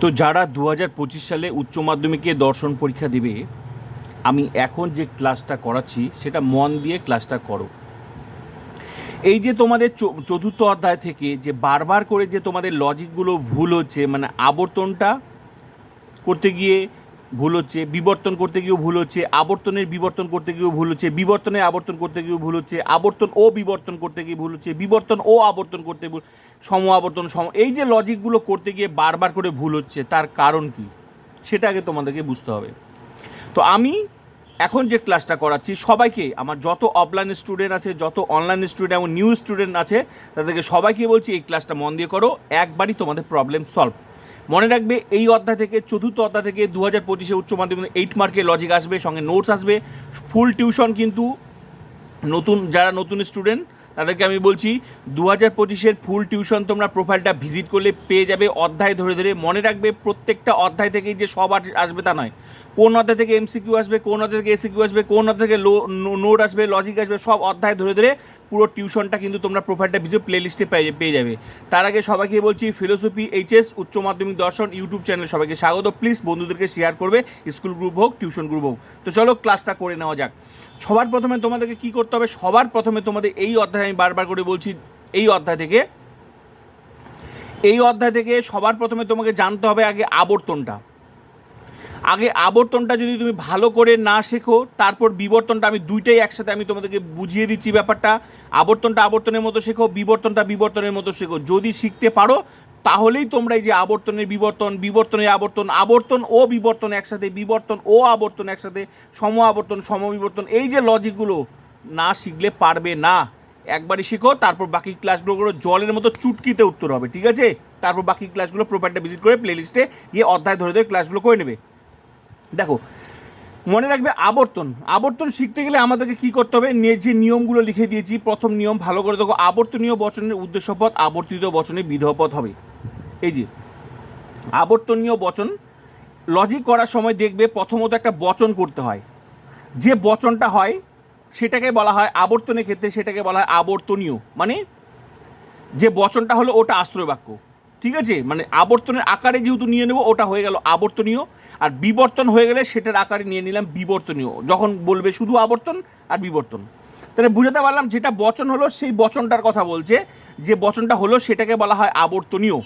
তো যারা দু হাজার পঁচিশ সালে উচ্চ মাধ্যমিকে দর্শন পরীক্ষা দেবে, আমি এখন যে ক্লাসটা করাচ্ছি, সেটা মন দিয়ে ক্লাসটা করো। এই যে তোমাদের চতুর্থ অধ্যায় থেকে যে বারবার করে যে তোমাদের লজিকগুলো ভুল হচ্ছে মানে আবর্তনটা করতে গিয়ে ভুল হচ্ছে, বিবর্তন করতে গিয়েও ভুল হচ্ছে, আবর্তনের বিবর্তন করতে গিয়েও ভুল হচ্ছে, বিবর্তনে আবর্তন করতে গিয়েও ভুল হচ্ছে, আবর্তন ও বিবর্তন করতে গিয়ে ভুল হচ্ছে, বিবর্তন ও আবর্তন করতে ভুল, সম আবর্তন, সম, এই যে লজিকগুলো করতে গিয়ে বারবার করে ভুল হচ্ছে, তার কারণ কি? সেটা আগে তোমাদেরকে বুঝতে হবে। তো আমি এখন যে ক্লাসটা করাচ্ছি, সবাইকে, আমার যত অফলাইন স্টুডেন্ট আছে, যত অনলাইন স্টুডেন্ট এবং নিউ স্টুডেন্ট আছে, তাদেরকে সবাইকে বলছি, এই ক্লাসটা মন দিয়ে করো, একবারই তোমাদের প্রবলেম সলভ মনে রাখবে, এই অধ্যায় থেকে, চতুর্থ অধ্যায় থেকে দু হাজার পঁচিশে উচ্চ মাধ্যমিক এইট মার্কের লজিক আসবে, সঙ্গে নোটস আসবে। ফুল টিউশন কিন্তু নতুন, যারা নতুন স্টুডেন্ট তাদেরকে আমি বলছি দু হাজার পঁচিশের ফুল টিউশন তোমরা প্রোফাইলটা ভিজিট করলে পেয়ে যাবে অধ্যায় ধরে ধরে। মনে রাখবে প্রত্যেকটা অধ্যায় থেকেই যে সব আসবে তা নয়। কোন অধ্যায় থেকে এমসিকিউ আসবে, কোন অধ্যায় থেকে এসিকিউ আসবে, কোন অধ্যায় থেকে লো নোট আসবে লজিক আসবে, সব অধ্যায় ধরে ধরে পুরো টিউশনটা কিন্তু তোমরা প্রোফাইলটা ভিজিট প্লে লিস্টে পেয়ে পেয়ে যাবে। তার আগে সবাইকে বলছি ফিলোসফি এইচএস উচ্চ মাধ্যমিক দর্শন ইউটিউব চ্যানেল সবাইকে স্বাগত। প্লিজ বন্ধুদেরকে শেয়ার করবে স্কুল গ্রুপ হোক টিউশন গ্রুপ হোক। তো চলো ক্লাসটা করে নেওয়া যাক। সবার প্রথমে তোমাদেরকে কি করতে হবে? সবার প্রথমে তোমাদের এই অধ্যায় আমি বারবার করে বলছি, এই অধ্যায় থেকে। এই অধ্যায় থেকে সবার প্রথমে তোমাকে জানতে হবে আগে আবর্তনটা। আগে আবর্তনটা যদি তুমি ভালো করে না শেখো, তারপর বিবর্তনটা আমি দুইটাই একসাথে আমি তোমাদেরকে বুঝিয়ে দিচ্ছি ব্যাপারটা। আবর্তনটা আবর্তনের মতো শেখো, বিবর্তনটা বিবর্তনের মতো শেখো। যদি শিখতে পারো তাহলেই তোমরা এই যে আবর্তনের বিবর্তন, বিবর্তনের আবর্তন আবর্তন ও বিবর্তন একসাথে, বিবর্তন ও আবর্তন একসাথে, সম আবর্তন, সম বিবর্তন, এই যে লজিকগুলো না শিখলে পারবে না। একবারই শিখো, তারপর বাকি ক্লাসগুলো জলের মতো চুটকিতে উত্তর হবে, ঠিক আছে? তারপর বাকি ক্লাসগুলো প্রোফাইলটা ভিজিট করে প্লেলিস্টে গিয়ে অধ্যায় ধরে ধরে ক্লাসগুলো করে নেবে। দেখো, মনে রাখবে আবর্তন। আবর্তন শিখতে গেলে আমাদেরকে কি করতে হবে? যে নিয়মগুলো লিখে দিয়েছি, প্রথম নিয়ম ভালো করে দেখো, আবর্তনীয় বচনের উদ্দেশ্যপদ আবর্তিত বচনে বিধপদ হবে। এই যে, আবর্তনীয় বচন লজিক করার সময় দেখবে প্রথমত একটা বচন করতে হয়। যে বচনটা হয়, সেটাকে বলা হয় আবর্তনের ক্ষেত্রে সেটাকে বলা হয় আবর্তনীয়। মানে যে বচনটা হলো ওটা আশ্রয় বাক্য ঠিক আছে? মানে আবর্তনের আকারে যেহেতু নিয়ে নেব, ওটা হয়ে গেল আবর্তনীয়। আর বিবর্তন হয়ে গেলে সেটার আকারে নিয়ে নিলাম বিবর্তনীয়। যখন বলবে শুধু আবর্তন আর বিবর্তন। তাহলে বুঝাতে পারলাম যেটা বচন হলো, সেই বচনটার কথা বলছে। যে বচনটা হলো, সেটাকে বলা হয় আবর্তনীয়।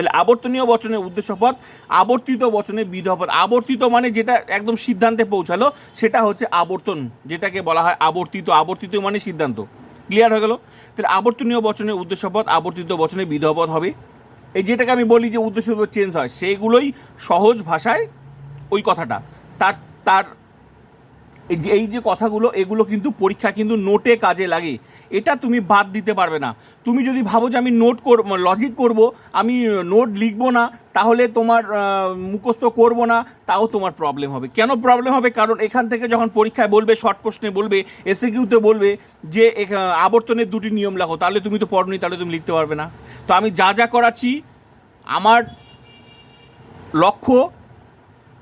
তাহলে আবর্তনীয় বচনের উদ্দেশ্য উদ্দেশ্যপদ আবর্তিত বচনে বিধপদ আবর্তিত মানে যেটা একদম সিদ্ধান্তে পৌঁছালো, সেটা হচ্ছে আবর্তন, যেটাকে বলা হয় আবর্তিত। আবর্তিত মানে সিদ্ধান্ত। ক্লিয়ার হয়ে গেল? তাহলে আবর্তনীয় বচনের উদ্দেশ্য উদ্দেশ্যপদ আবর্তিত বচনে বিধপদ হবে। এই যেটাকে আমি বলি যে উদ্দেশ্য চেঞ্জ হয় সেগুলোই সহজ ভাষায় ওই কথাটা। তার তার এই যে কথাগুলো, এগুলো কিন্তু পরীক্ষা কিন্তু নোটে কাজে লাগে। এটা তুমি বাদ দিতে পারবে না। তুমি যদি ভাবো যে আমি নোট কর, লজিক করব, আমি নোট লিখব না, তাহলে তোমার মুখস্থ করব না, তাও তোমার প্রবলেম হবে। কেন প্রবলেম হবে? কারণ এখান থেকে যখন পরীক্ষায় বলবে, শর্ট প্রশ্নে বলবে এসে কিউতে বলবে যে আবর্তনের দুটি নিয়ম লেখো, তাহলে তুমি তো পড়নি, তাহলে তুমি লিখতে পারবে না। তো আমি যা যা করাচ্ছি, আমার লক্ষ্য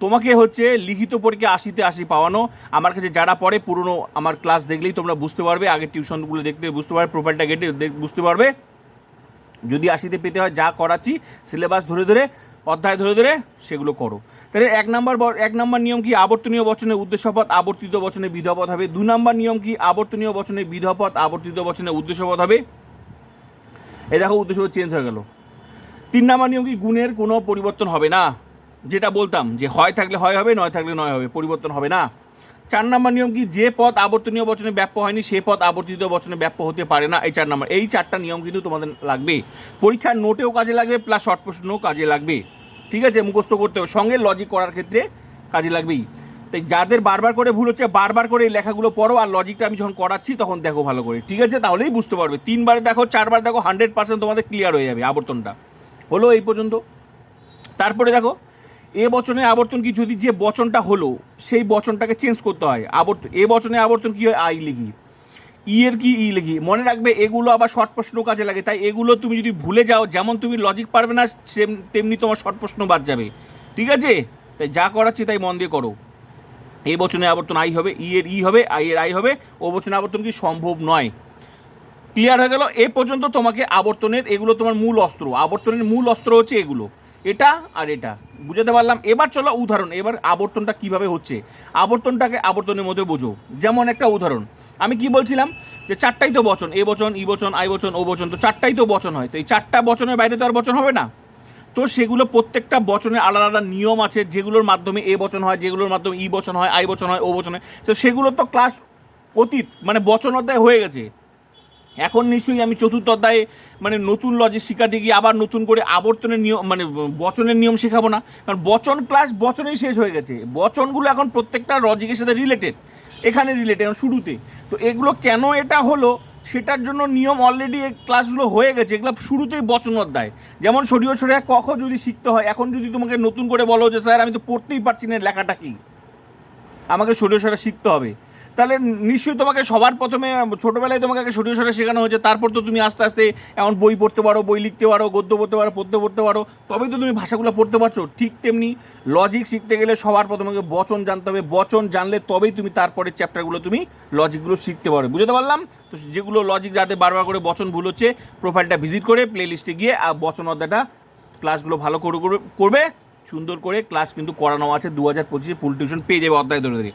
তোমাকে হচ্ছে লিখিত পরীক্ষা আশিতে আশি পাওয়ানো। আমার কাছে যারা পড়ে, পুরনো আমার ক্লাস দেখলেই তোমরা বুঝতে পারবে। আগে টিউশনগুলো দেখতে বুঝতে পারবে প্রোফাইলটা গেটে বুঝতে পারবে। যদি আশিতে পেতে হয়, যা করাচ্ছি সিলেবাস ধরে ধরে, অধ্যায় ধরে ধরে, সেগুলো করো। তাহলে এক নম্বর এক নম্বর নিয়ম কি? আবর্তনীয় বচনের উদ্দেশ্যপদ আবর্তিত বচনে বিধপদ হবে। দু নম্বর নিয়ম কি? আবর্তনীয় বচনে বিধপদ আবর্তিত বচনে উদ্দেশ্যপদ হবে। এই দেখো উদ্দেশ্যপদ চেঞ্জ হয়ে গেল। তিন নম্বর নিয়ম কি? গুণের কোনো পরিবর্তন হবে না। যেটা বলতাম যে হয় থাকলে হয় হবে, নয় থাকলে নয় হবে, পরিবর্তন হবে না। চার নম্বর নিয়ম কি? যে পথ আবর্তনীয় বচনে ব্যাপ্য হয়নি, সে পথ আবর্তিত বচনে ব্যাপ্য হতে পারে না। এই চার নম্বর, এই চারটা নিয়ম কিন্তু তোমাদের লাগবে। পরীক্ষার নোটেও কাজে লাগবে প্লাস শর্ট প্রশ্নও কাজে লাগবে। ঠিক আছে? মুখস্থ করতে হবে। সঙ্গে লজিক করার ক্ষেত্রে কাজে লাগবেই। তাই যাদের বারবার করে ভুল হচ্ছে, বারবার করে এই লেখাগুলো পড়ো আর লজিকটা আমি যখন করাচ্ছি, তখন দেখো ভালো করে। ঠিক আছে? তাহলেই বুঝতে পারবে। তিনবার দেখো, চারবার দেখো হান্ড্রেড পার্সেন্ট তোমাদের ক্লিয়ার হয়ে যাবে আবর্তনটা। হলো এই পর্যন্ত। তারপরে দেখো এ বচনে আবর্তন কি যদি যে বচনটা হলো, সেই বচনটাকে চেঞ্জ করতে হয়। আবর্ত, এ বচনে আবর্তন কি হয়? আই লিখি। ই এর কি? ই লিখি। মনে রাখবে, এগুলো আবার শর্ট প্রশ্ন কাজে লাগে। তাই এগুলো তুমি যদি ভুলে যাও, যেমন তুমি লজিক পারবে না তেমনি তোমার শর্ট প্রশ্ন বাদ যাবে। ঠিক আছে? তাই যা করাচ্ছি তাই মন দিয়ে করো। এই বচনে আবর্তন আই হবে, ই এর ই হবে, আই এর আই হবে, ও বচনে আবর্তন কি সম্ভব নয়। ক্লিয়ার হয়ে গেল? এ পর্যন্ত তোমাকে আবর্তনের, এগুলো তোমার মূল অস্ত্র। আবর্তনের মূল অস্ত্র হচ্ছে এগুলো। এটা আর এটা। বুঝাতে পারলাম? এবার চলো উদাহরণ, এবার আবর্তনটা কীভাবে হচ্ছে? আবর্তনটাকে আবর্তনের মধ্যে বোঝো। যেমন একটা উদাহরণ। আমি কি বলছিলাম? যে চারটাই তো বচন, এ বচন, ই বচন, আই বচন, ও বচন, তো চারটাই তো বচন হয়। তো এই চারটা বচনের বাইরে তো আর বচন হবে না? তো সেগুলো প্রত্যেকটা বচনের আলাদা আলাদা নিয়ম আছে, যেগুলোর মাধ্যমে এ বচন হয়, যেগুলোর মাধ্যমে ই বচন হয়, আই বচন হয়, ও বচন হয়। তো সেগুলো তো ক্লাস অতীত মানে বচন অধ্যায় হয়ে গেছে। এখন নিশ্চয়ই আমি চতুর্থ অধ্যায়ে মানে নতুন লজিক শেখাতে গিয়ে আবার নতুন করে আবর্তনের নিয়ম মানে বচনের নিয়ম শেখাবো না। কারণ বচন ক্লাস বচনেই শেষ হয়ে গেছে। বচনগুলো এখন প্রত্যেকটা লজিকের সাথে রিলেটেড এখানে রিলেটেড শুরুতে। তো এগুলো কেন এটা হলো, সেটার জন্য নিয়ম অলরেডি এই ক্লাসগুলো হয়ে গেছে। এগুলো শুরুতেই বচন অধ্যায়। যেমন সরিয় সরিয়া কখ যদি শিখতে হয়, এখন যদি তোমাকে নতুন করে বলো যে, স্যার, আমি তো পড়তেই পারছি না লেখাটা কি? আমাকে সরিয় সরা শিখতে হবে। তাহলে নিশ্চয়ই তোমাকে সবার প্রথমে, ছোটোবেলায় তোমাকে সরিয়ে সরে শেখানো হয়েছে, তারপর তো তুমি আস্তে আস্তে এমন বই পড়তে পারো, বই লিখতে পারো, গদ্য পড়তে পারো, পদ্য পড়তে পারো, তবেই তো তুমি ভাষাগুলো পড়তে পারছ। ঠিক তেমনি লজিক শিখতে গেলে সবার প্রথমে বচন জানতে হবে, বচন জানলে তবেই তুমি তারপরে চ্যাপ্টারগুলো তুমি লজিকগুলো শিখতে পারবে। বুঝতে পারলাম? তো যেগুলো লজিক যাতে বারবার করে বচন ভুল হচ্ছে প্রোফাইলটা ভিজিট করে প্লে লিস্টে গিয়ে আর বচন অধ্যায়টা ক্লাসগুলো ভালো করে- করবে সুন্দর করে ক্লাস কিন্তু করানো আছে, দু হাজার পঁচিশে ফুল টিউশন পেয়ে যাবে অধ্যায় ধরে ধরে।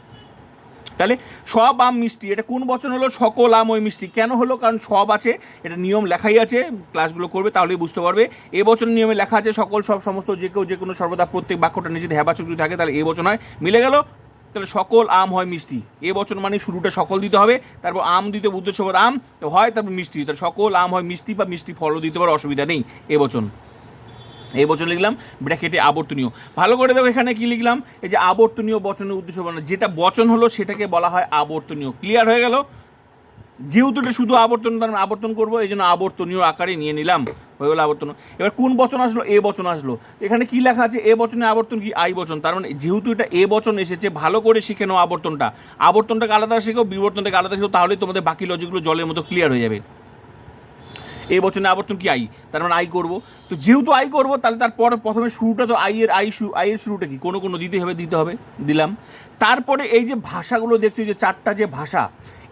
তাহলে সব আম মিষ্টি, এটা কোন বচন হলো? সকল আম ওই মিষ্টি। কেন হলো? কারণ সব আছে, এটা নিয়ম লেখাই আছে, ক্লাসগুলো করবে তাহলেই বুঝতে পারবে। এ বচন নিয়মে লেখা আছে, সকল, সব, সমস্ত, যে কেউ যে কোনো সর্বদা প্রত্যেক বাক্যটা নিজেদের হ্যাবাচক যদি থাকে, তাহলে এ বচন হয়। মিলে গেল? তাহলে সকল আম হয় মিষ্টি। এ বচন মানে শুরুটা সকল দিতে হবে, তারপর আম দিতে উদ্দেশ্য বোধ আম, হয় তারপর মিষ্টি। তাহলে সকল আম হয় মিষ্টি বা মিষ্টি ফলও দিতে পারে, অসুবিধা নেই, এ বচন। এই বচন লিখলাম ব্র্যাকেটে আবর্তনীয়। ভালো করে দেখো এখানে কি লিখলাম? এই যে আবর্তনীয় বচনের উদ্দেশ্য বানানো যেটা বচন হলো সেটাকে বলা হয় আবর্তনীয়। ক্লিয়ার হয়ে গেল? যেহেতু এটা শুধু আবর্তন মানে আবর্তন করব, এই জন্য আবর্তনীয় আকারে নিয়ে নিলাম। হয়ে গেলো আবর্তন। এবার কোন বচন আসলো? এ বচন আসলো। এখানে কি লেখা আছে? এ বচনে আবর্তন কি? আই বচন। তার মানে যেহেতু এটা এ বচন এসেছে, ভালো করে শিখে নাও আবর্তনটা। আবর্তনটাকে আলাদা শেখো, বিবর্তনটাকে আলাদা শেখো, তাহলেই তোমাদের বাকি লজিকগুলো জলের মতো ক্লিয়ার হয়ে যাবে। এই না আবর্তন কি আই? তার মানে আই করব। তো যেহেতু আই করব, তাহলে তারপর প্রথমে শুরুটা তো আইয়ের, আই আইয়ের শুরুটা কি? কোনো কোনো দিতে হবে দিতে হবে, দিলাম। তারপরে এই যে ভাষাগুলো দেখছি যে চারটা যে ভাষা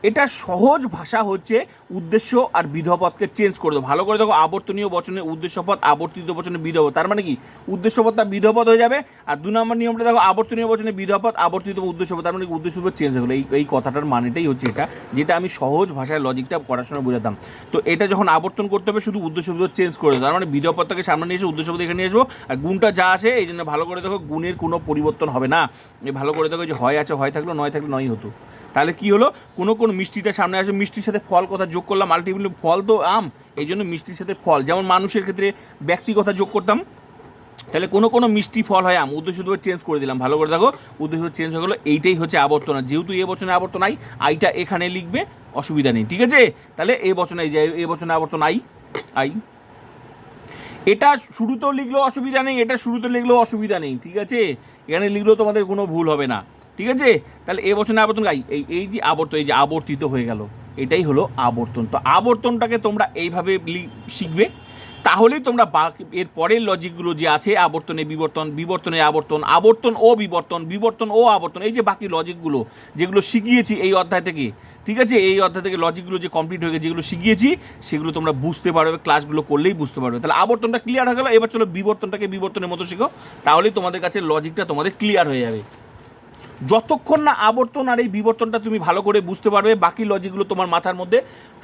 এটা সহজ ভাষা হচ্ছে উদ্দেশ্য আর বিধপদকে চেঞ্জ করে দেবো ভালো করে দেখো, আবর্তনীয় বচনের উদ্দেশ্যপদ আবর্তিত বচনে বিধপদ তার মানে কি? উদ্দেশ্যপদটা বিধপদ হয়ে যাবে। আর দু নম্বর নিয়মটা দেখো, আবর্তনীয় বচনে বিধপদ আবর্তিত উদ্দেশ্যপদ তার মানে কি? উদ্দেশ্যপদ চেঞ্জ হয়ে গেলো। এই এই কথাটার মানেটাই হচ্ছে এটা, যেটা আমি সহজ ভাষায় লজিকটা পড়ার সময় বোঝাতাম। তো এটা যখন আবর্তন করতে হবে, শুধু উদ্দেশ্যপদ চেঞ্জ করে দেবো তার মানে বিধপদটাকে সামনে নিয়ে এসে উদ্দেশ্যপদ এখানে নিয়ে আসব। আর গুণটা যা আসে, এই জন্য ভালো করে দেখো, গুণের কোনো পরিবর্তন হবে না। ভালো করে দেখো, যে হয় আছে, হয় থাকল, নয় থাকলে নয় হতো। তাহলে কি হলো? কোনো কোনো মিষ্টিটা সামনে আসবে মিষ্টির সাথে ফল কথা যোগ করলাম আলটিমেটলি ফল তো আম, এই জন্য মিষ্টির সাথে ফল। যেমন মানুষের ক্ষেত্রে ব্যক্তি কথা যোগ করতাম, তাহলে কোনো কোনো মিষ্টি ফল হয় আম, উদ্দেশ্য শুধু চেঞ্জ করে দিলাম। ভালো করে দেখো, উদ্দেশ্য চেঞ্জ হয়ে গেলো, এইটাই হচ্ছে আবর্তন। যেহেতু এ বচনে আবর্তন আই, আইটা এখানে লিখবে, অসুবিধা নেই, ঠিক আছে? তাহলে এ বচনে এই যে এ বচনে আবর্তন আই আই। এটা শুরুতেও লিখলেও অসুবিধা নেই, এটা শুরুতে লিখলেও অসুবিধা নেই, ঠিক আছে? এখানে লিখলেও তোমাদের কোনো ভুল হবে না। ঠিক আছে? তাহলে এ বছর আবর্তন গাই এই এই যে আবর্তন, এই যে আবর্তিত হয়ে গেল, এটাই হলো আবর্তন। তো আবর্তনটাকে তোমরা এইভাবে শিখবে। তাহলেই তোমরা এর পরের লজিকগুলো যে আছে, আবর্তনে বিবর্তন, বিবর্তনে আবর্তন আবর্তন ও বিবর্তন বিবর্তন ও আবর্তন, এই যে বাকি লজিকগুলো যেগুলো শিখিয়েছি এই অধ্যায় থেকে, ঠিক আছে? এই অধ্যায় থেকে লজিকগুলো যে কমপ্লিট হয়ে গেছে, যেগুলো শিখিয়েছি, সেগুলো তোমরা বুঝতে পারবে ক্লাসগুলো করলেই বুঝতে পারবে। তাহলে আবর্তনটা ক্লিয়ার হয়ে গেলো, এবার চলো বিবর্তনটাকে বিবর্তনের মতো শিখো তাহলেই তোমাদের কাছে লজিকটা তোমাদের ক্লিয়ার হয়ে যাবে। যতক্ষণ না আবর্তন আর এই বিবর্তনটা তুমি ভালো করে বুঝতে পারবে, বাকি লজিকগুলো তোমার মাথার মধ্যে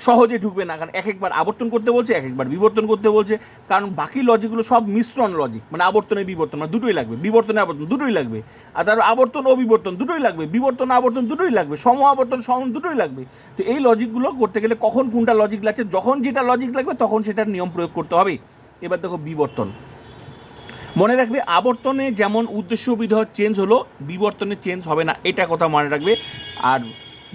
সহজে ঢুকবে না। কারণ এক একবার আবর্তন করতে বলছে এক একবার বিবর্তন করতে বলছে। কারণ বাকি লজিকগুলো সব মিশ্রণ লজিক মানে আবর্তনে বিবর্তন মানে দুটোই লাগবে বিবর্তনে আবর্তন দুটোই লাগবে। আর তার আবর্তন ও বিবর্তন দুটোই লাগবে, বিবর্তন আবর্তন দুটোই লাগবে, সম আবর্তন সম দুটোই লাগবে। তো এই লজিকগুলো করতে গেলে কখন কোনটা লজিক লাগছে, যখন যেটা লজিক লাগবে, তখন সেটার নিয়ম প্রয়োগ করতে হবে। এবার দেখো বিবর্তন। মনে রাখবে, আবর্তনে যেমন উদ্দেশ্য বিধ চেঞ্জ হলো, বিবর্তনে চেঞ্জ হবে না। এটা কথা মনে রাখবে। আর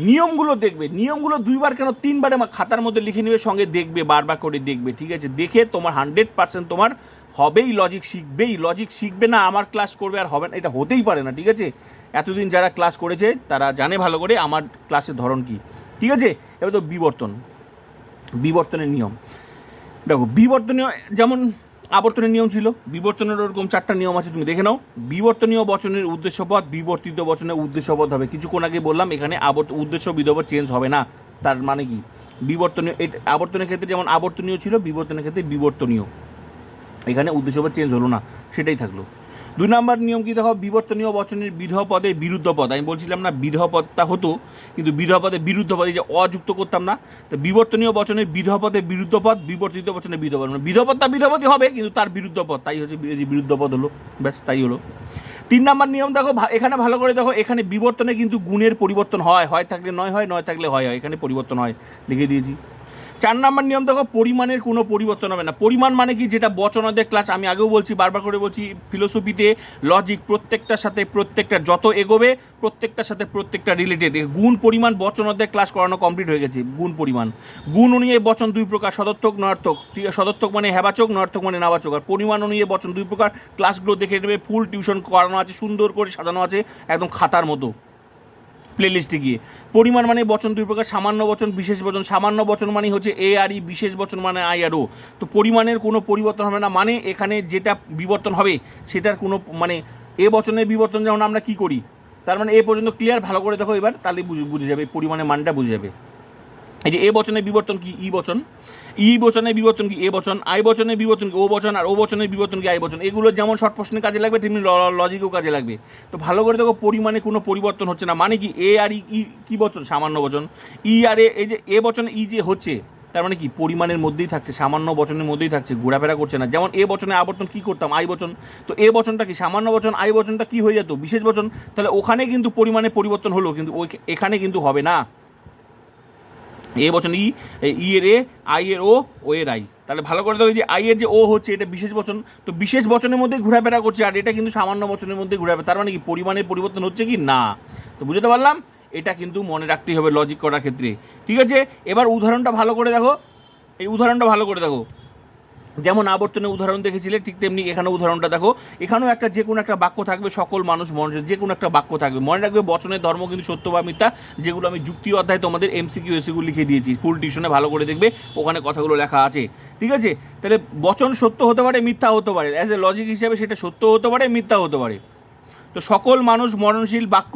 নিয়মগুলো দেখবে। নিয়মগুলো দুইবার কেন তিনবার খাতার মধ্যে লিখে নেবে, সঙ্গে দেখবে, বারবার করে দেখবে, ঠিক আছে? দেখে তোমার হান্ড্রেড পার্সেন্ট তোমার হবেই লজিক শিখবেই। লজিক শিখবে না, আমার ক্লাস করবে আর হবে না, এটা হতেই পারে না, ঠিক আছে? এতদিন যারা ক্লাস করেছে, তারা জানে ভালো করে আমার ক্লাসের ধরন কি। ঠিক আছে? এবার তো বিবর্তন। বিবর্তনের নিয়ম। দেখো, বিবর্তনীয় যেমন আবর্তনের নিয়ম ছিল। বিবর্তনের ওরকম চারটা নিয়ম আছে, তুমি দেখে নাও। বিবর্তনীয় বচনের উদ্দেশ্যপদ বিবর্তিত বচনের উদ্দেশ্যপদ হবে। কিছুক্ষণ আগে বললাম, এখানে আবর্ত, উদ্দেশ্য বিধব চেঞ্জ হবে না। তার মানে কি? বিবর্তনীয় আবর্তনের ক্ষেত্রে যেমন আবর্তনীয় ছিল, বিবর্তনের ক্ষেত্রে বিবর্তনীয়। এখানে উদ্দেশ্যপদ চেঞ্জ হলো না, সেটাই থাকল। দুই নম্বর নিয়ম কি দেখো? বিবর্তনীয় বচনের বিধেয় পদে বিরুদ্ধ পদ। আমি বলছিলাম না বিধেয় পদটা হতো, কিন্তু বিধেয় পদে বিরুদ্ধ পদে যে অযুক্ত করতাম না, তো বিবর্তনীয় বচনের বিধেয় পদে বিরুদ্ধ পদ, বিবর্তিত বচনের বিধ পদ। মানে বিধপদটা বিধপদই হবে, কিন্তু তার বিরুদ্ধ পদ। তাই হচ্ছে বিরুদ্ধ পদ হলো। ব্যাস, তাই হলো। তিন নম্বর নিয়ম দেখো এখানে ভালো করে দেখো, এখানে বিবর্তনে কিন্তু গুণের পরিবর্তন হয় হয় থাকলে নয় হয়, নয় থাকলে হয় হয়। এখানে পরিবর্তন হয়, লিখে দিয়েছি। চার নাম্বার নিয়ম দেখো, পরিমাণের কোনো পরিবর্তন হবে না। পরিমাণ মানে কি? যেটা বচনাদের ক্লাস আমি আগেও বলছি, বারবার করে বলছি ফিলোসফিতে লজিক প্রত্যেকটার সাথে প্রত্যেকটা, যত এগোবে, প্রত্যেকটার সাথে প্রত্যেকটা রিলেটেড গুণ পরিমাণ বচনাদের ক্লাস করানো কমপ্লিট হয়ে গেছে, গুণ পরিমাণ। গুণ অনুযায়ী বচন দুই প্রকার, সদর্থক আছে সদর্থক মানে হেবাচক নয়ার্থক মানে নাবাচক। আর পরিমাণ অনুযায়ী বচন দুই প্রকার ক্লাসগুলো দেখে নেবে ফুল টিউশন করানো আছে, সুন্দর করে সাজানো আছে, একদম খাতার মতো। প্লেলিস্টে গিয়ে। পরিমাণ মানে বচন দুই প্রকার, সামান্য বচন, বিশেষ বচন। সামান্য বচন মানে হচ্ছে এ আর ই বিশেষ বচন মানে আই আর ও তো পরিমাণের কোনো পরিবর্তন হবে না মানে এখানে যেটা বিবর্তন হবে, সেটার কোনো মানে এ বচনের বিবর্তন যেমন আমরা কি করি, তার মানে এ পর্যন্ত ক্লিয়ার ভালো করে দেখো এবার, তাহলে বুঝে যাবে, পরিমাণের মানটা বুঝে যাবে। এই যে এ বচনের বিবর্তন কি ই বচন? ই বচনের বিবর্তন কি এ বচন? আই বচনের বিবর্তন কি ও বচন? আর ও বচনের বিবর্তন কি আই বচন? এগুলো যেমন শর্ট প্রশ্নের কাজে লাগবে, তেমনি লজিকও কাজে লাগবে। তো ভালো করে দেখো, পরিমাণে কোনো পরিবর্তন হচ্ছে না। মানে কি এ আর ই ই কি বচন? সামান্য বচন। ই আর এ, এই যে এ বচন, ই যে হচ্ছে, তার মানে কি? পরিমাণের মধ্যেই থাকছে, সামান্য বচনের মধ্যেই থাকছে, ঘোরাফেরা করছে না। যেমন এ বচনে আবর্তন কি করতাম? আই বচন। তো এ বচনটা কি? সামান্য বচন, আই বচনটা কি হয়ে যেত? বিশেষ বচন? তাহলে ওখানে কিন্তু পরিমাণে পরিবর্তন হলো, কিন্তু ওই, এখানে কিন্তু হবে না। এ বচন ই ই এর এ, আই এর ও ও এর আই। তাহলে ভালো করে দেখো যে আই এর যে ও হচ্ছে, এটা বিশেষ বচন। তো বিশেষ বচনের মধ্যে ঘোরাফেরা করছে, আর এটা কিন্তু সামান্য বচনের মধ্যে ঘোরাফেরা। তার মানে কি পরিমাণের পরিবর্তন হচ্ছে কি? না। তো বুঝতে পারলাম? এটা কিন্তু মনে রাখতেই হবে লজিক করার ক্ষেত্রে। ঠিক আছে? এবার উদাহরণটা ভালো করে দেখো। এই উদাহরণটা ভালো করে দেখো। যেমন আবর্তনের উদাহরণ দেখেছিলে, ঠিক তেমনি এখানে উদাহরণটা দেখো। এখানেও একটা যে কোনো একটা বাক্য থাকবে, সকল মানুষ মানুষের যে কোনো একটা বাক্য থাকবে। মনে রাখবে বচনের ধর্ম কিন্তু সত্য বা মিথ্যা, যেগুলো আমি যুক্তি অধ্যায় তোমাদের এমসিকিউ এসিগুলো লিখে দিয়েছি। ফুল টিউশনে ভালো করে দেখবে, ওখানে কথাগুলো লেখা আছে। ঠিক আছে? তাহলে বচন সত্য হতে পারে, মিথ্যা হতে পারে। অ্যাজ এ লজিক হিসাবে সেটা সত্য হতে পারে, মিথ্যা হতে পারে। তো সকল মানুষ মরণশীল বাক্য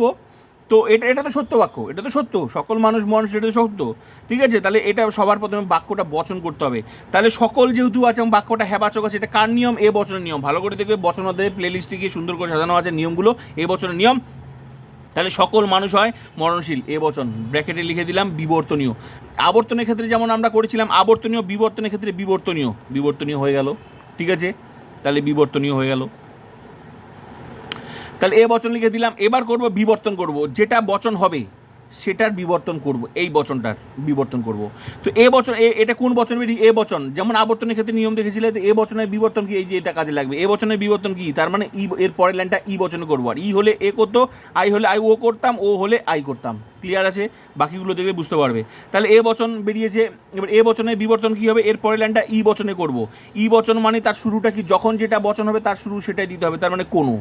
তো এটা এটা তো সত্য বাক্য, এটা তো সত্য। সকল মানুষ মানুষ এটা তো সত্য। ঠিক আছে? তাহলে এটা সবার প্রথমে বাক্যটা বচন করতে হবে। তাহলে সকল যেহেতু আছে এবং বাক্যটা হেবাচক আছে, এটা কার নিয়ম? এ বচনের নিয়ম। ভালো করে দেখবে, বচন প্লে লিস্টে গিয়ে সুন্দর করে সাজানো আছে নিয়মগুলো। এ বচনের নিয়ম। তাহলে সকল মানুষ হয় মরণশীল। এ বচন, ব্র্যাকেটে লিখে দিলাম, বিবর্তনীয়। আবর্তনের ক্ষেত্রে যেমন আমরা করেছিলাম, আবর্তনীয়, বিবর্তনের ক্ষেত্রে বিবর্তনীয়। বিবর্তনীয় হয়ে গেল। ঠিক আছে? তাহলে বিবর্তনীয় হয়ে গেল। তাহলে এ বচন লিখে দিলাম, এবার করব বিবর্তন করব, যেটা বচন হবে সেটার বিবর্তন করব, এই বচনটার বিবর্তন করব। তো এ বচন এটা কোন বচন এ বচন, যেমন আবর্তনের ক্ষেত্রে নিয়ম দেখেছিলে, তো এ বচনের বিবর্তন কি? এই যে এটা কাজে লাগবে, এ বচনের বিবর্তন কি? তার মানে ই, এর পরের লাইনটা ই বচনে করব, আর ই হলে এ করতো, আই হলে আই, ও করতাম, ও হলে আই করতাম। ক্লিয়ার আছে? বাকিগুলো দেখলে বুঝতে পারবে। তাহলে এ বচন বেরিয়েছে, এবার এ বচনের বিবর্তন কি হবে? এর পরের লাইনটা ই বচনে করব। ই বচন মানে তার শুরুটা কি? যখন যেটা বচন হবে তার শুরু সেটাই দিতে হবে, তার মানে কোনো।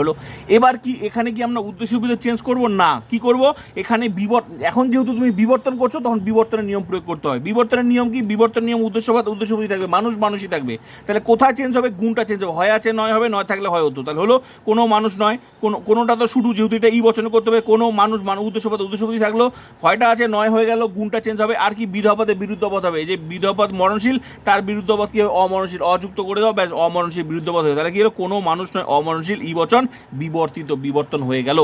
হলো। এবার কি, এখানে কি আমরা উদ্দেশ্য বিধ চেঞ্জ করব? না। কি করব? এখানে বিবর, এখন যেহেতু তুমি বিবর্তন করছ, তখন বিবর্তনের নিয়ম প্রয়োগ করতে হয়। বিবর্তনের নিয়ম কি? বিবর্তন নিয়ম উদ্দেশ্যবাদ উদ্দেশ্যবাদী থাকবে। মানুষ মানুষই থাকবে। তাহলে কোথায় চেঞ্জ হবে? গুণটা চেঞ্জ হবে। হয় আছে, নয় হবে, নয় থাকলে হয় হতো তাহলে হলো, কোনো মানুষ নয়, কোনো, কোনোটা তো শুধু যেহেতু এটা ই বচনে করতে হবে, কোনো মানুষ মানুষ উদ্দেশ্যপদ উদ্দেশ্যপদী থাকল, হয়টা আছে, নয় হয়ে গেল, গুণটা চেঞ্জ হবে। আর কি বিধপদে বিরুদ্ধপদ হবে? যে বিধপদ মরণশীল, তার বিরুদ্ধপদ কি হবে অমরণশীল, অযুক্ত করে দাও, ব্যাস, অমরণশীল বিরুদ্ধপদ হবে তাহলে কি হলো? কোনো মানুষ নয়, অমরণশীল ই বচন বিবর্তিত, বিবর্তন হয়ে গেল।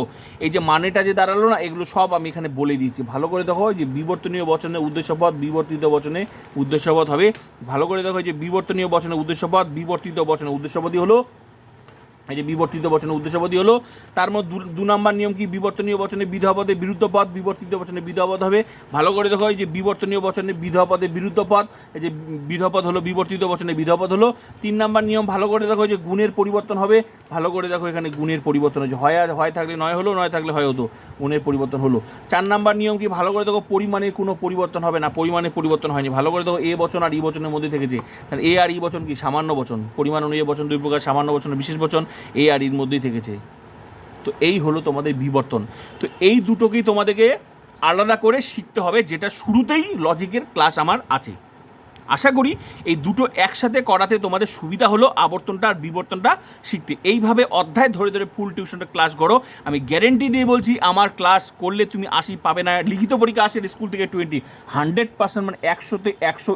এই যে মানেটা যে দাঁড়াল না, এগুলো সব আমি এখানে বলে দিয়েছি ভালো করে দেখো যে বিবর্তনীয় বচনে উদ্দেশ্যপদ বিবর্তিত বচনে উদ্দেশ্যপদ হবে। ভালো করে দেখো যে বিবর্তনীয় বচনে উদ্দেশ্যপদ বিবর্তিত বচনে উদ্দেশ্যপদই হলো এই যে বিবর্তিত বচনে উদ্দেশ্যপদী হলো, তার মধ্যে দু- নম্বর নিয়ম কি? বিবর্তনীয় বচনে বিধপদে বিরুদ্ধ পদ, বিবর্তিত বচনে বিধপদ হবে। ভালো করে দেখো, এই যে বিবর্তনীয় বচনে বিধপদে বিরুদ্ধ পদ, এই যে বিধপদ হলো, বিবর্তিত বচনে বিধপদ হলো। তিন নম্বর নিয়ম, ভালো করে দেখো যে গুণের পরিবর্তন হবে। ভালো করে দেখো, এখানে গুণের পরিবর্তন হচ্ছে হয় হয় থাকলে নয় হলো, নয় থাকলে হয় হতো গুণের পরিবর্তন হলো। চার নম্বর নিয়ম কি? ভালো করে দেখো, পরিমাণের কোনো পরিবর্তন হবে না। পরিমাণের পরিবর্তন হয়নি। ভালো করে দেখো, এ বচন আর ই বচনের মধ্যে থেকেছে। তাহলে এ আর ই বচন কি? সামান্য বচন। পরিমাণ অনুযায়ী বচন দুই প্রকার, সামান্য বচন বিশেষ বচন। এ আর ইর মধ্যেই থেকেছে। তো এই হলো তোমাদের বিবর্তন। তো এই দুটোকেই তোমাদেরকে আলাদা করে শিখতে হবে, যেটা শুরুতেই লজিকের ক্লাস আমার আছে। আশা করি এই দুটো একসাথে করাতে তোমাদের সুবিধা হলো, আবর্তনটা আর বিবর্তনটা শিখতে। এইভাবে অধ্যায় ধরে ধরে ফুল টিউশনটা ক্লাস করো আমি গ্যারেন্টি দিয়ে বলছি, আমার ক্লাস করলে তুমি আশি পাবে না। লিখিত পরীক্ষা আসে স্কুল থেকে টোয়েন্টি হান্ড্রেড পার্সেন্ট মানে একশোতে একশো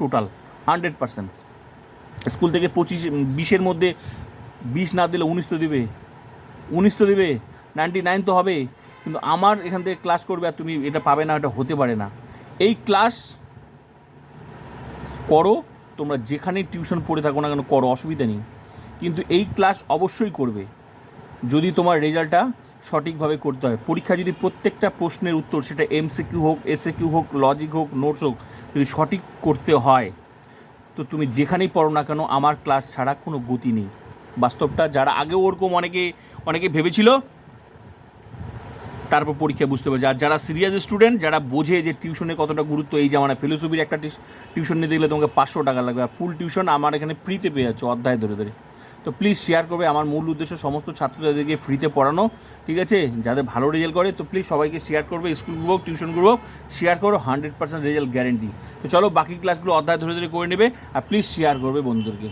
টোটাল হান্ড্রেড পার্সেন্ট স্কুল থেকে পঁচিশ বিশের মধ্যে বিশ না দিলে উনিশ তো দিবে। উনিশ তো দিবে নাইনটি নাইন তো হবে। কিন্তু আমার এখান থেকে ক্লাস করবে আর তুমি এটা পাবে না, এটা হতে পারে না। এই ক্লাস করো, তোমরা যেখানেই টিউশন পড়ে থাকো না কেন, করো, অসুবিধা নেই। কিন্তু এই ক্লাস অবশ্যই করবে। যদি তোমার রেজাল্টটা সঠিকভাবে করতে হয়। পরীক্ষা যদি প্রত্যেকটা প্রশ্নের উত্তর, সেটা এমসিকিউ হোক এসএ কিউ হোক লজিক হোক নোটস হোক, যদি সঠিক করতে হয়, তো তুমি যেখানেই পড়ো না কেন, আমার ক্লাস ছাড়া কোনো গতি নেই। বাস্তবটা যারা আগেও ওরকম অনেকে অনেকে ভেবেছিল, তারপর পরীক্ষা বুঝতে পারছে। আর যারা সিরিয়াস স্টুডেন্ট যারা বোঝে যে টিউশনে কতটা গুরুত্ব, এই জামানা ফিলোসফির একটা টিউশন নিতে গেলে তোমাকে পাঁচশো টাকা লাগবে। আর ফুল টিউশন আমার এখানে ফ্রিতে পেয়ে যাচ্ছে অধ্যায় ধরে ধরে। তো প্লিজ শেয়ার করবে, আমার মূল উদ্দেশ্য সমস্ত ছাত্রছাত্রীদেরকে ফ্রিতে পড়ানো, ঠিক আছে? যাদের ভালো রেজাল্ট করে, তো প্লিজ সবাইকে শেয়ার করবে স্কুল গ্রুপ হোক টিউশন গ্রুপ শেয়ার করো হান্ড্রেড পার্সেন্ট রেজাল্ট গ্যারেন্টি তো চলো, বাকি ক্লাসগুলো অধ্যায় ধরে ধরে করে নেবে, আর প্লিজ শেয়ার করবে বন্ধুদেরকে।